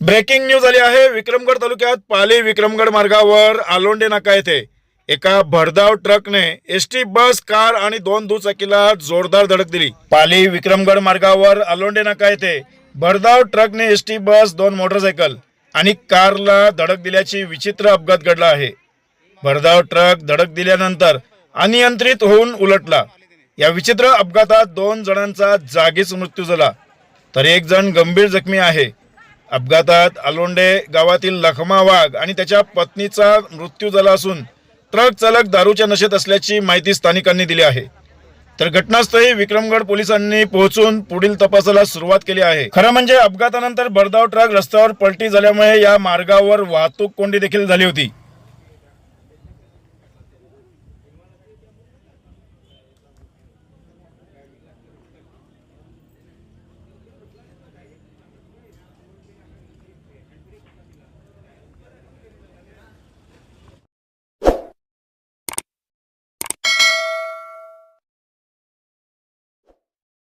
Breaking news आली आहे. विक्रमगड तालुक्यात पाली विक्रमगड मार्गावर आलोंडे नाका येथे. एका भरधाव ट्रकने एसटी बस कार आणि दोन दुचाकीला जोरदार धडक दिली. पाली विक्रमगड मार्गावर आलोंडे नाका येथे. भरधाव ट्रकने एस टी बस दोन मोटरसायकल आणि कारला धडक दिल्याची विचित्र अपघात घडला आहे. भरधाव ट्रक धडक दिल्यानंतर अनियंत्रित होऊन उलटला. या विचित्र अपघातात दोन जणांचा जागीच मृत्यू झाला. तर एक जण गंभीर जखमी आहे. अपघातात अलोंडे गावातील लखमा वाघ आणि त्याच्या पत्नीचा मृत्यू झाला असून ट्रक चालक दारूच्या नशेत असल्याची माहिती स्थानिकांनी दिली आहे. तर घटनास्थळी विक्रमगड पोलिसांनी पोहोचून पुढील तपासाला सुरुवात केली आहे. खरं म्हणजे अपघातानंतर भरधाव ट्रक रस्त्यावर पलटी झाल्यामुळे या मार्गावर वाहतूक कोंडी देखील झाली होती.